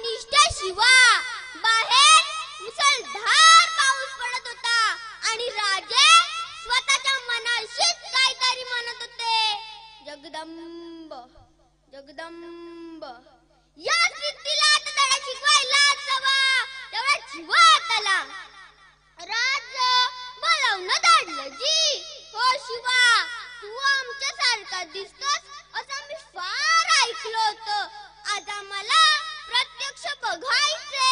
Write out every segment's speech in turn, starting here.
अनिष्ट शिवा बाहेर मुसळधार पाऊस पडत होता आणि राजे स्वतःच्या मनाशीच काहीतरी म्हणत होते. जगदंब जगदंब. या स्थितीला आता धडा शिकवायलाच हवा तेवढा शिवा त्याला राज बोलवणं धाडलं जी हो शिवा तू आमच्या सारखा दिसतोस असं मी फार ऐकलं होतं. आज आम्हाला प्रत्यक्ष बघायचे.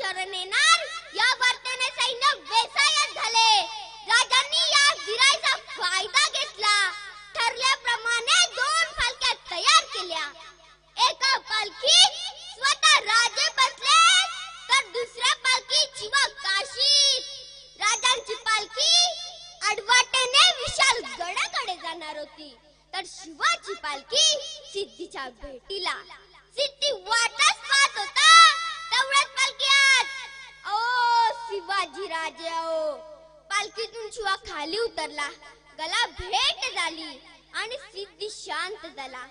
शरण येणार या वार्तेने सैन्य वेसायत झाले. राजांनी या गिराईचा फायदा घेतला. ठरल्याप्रमाणे दोन पालख्या तयार केल्या. एका पालखीत स्वतः राजे बसले तर दुसऱ्या पालखी जीवा काशी राजांची पालखी अडवाटेने विशाल गडाकडे जाणार होती. तर शिवाची पालखी सिद्धीच्या भेटीला. शिवा खाली उतरला. गला भेट झाली आणि सिद्धी शांत झाला.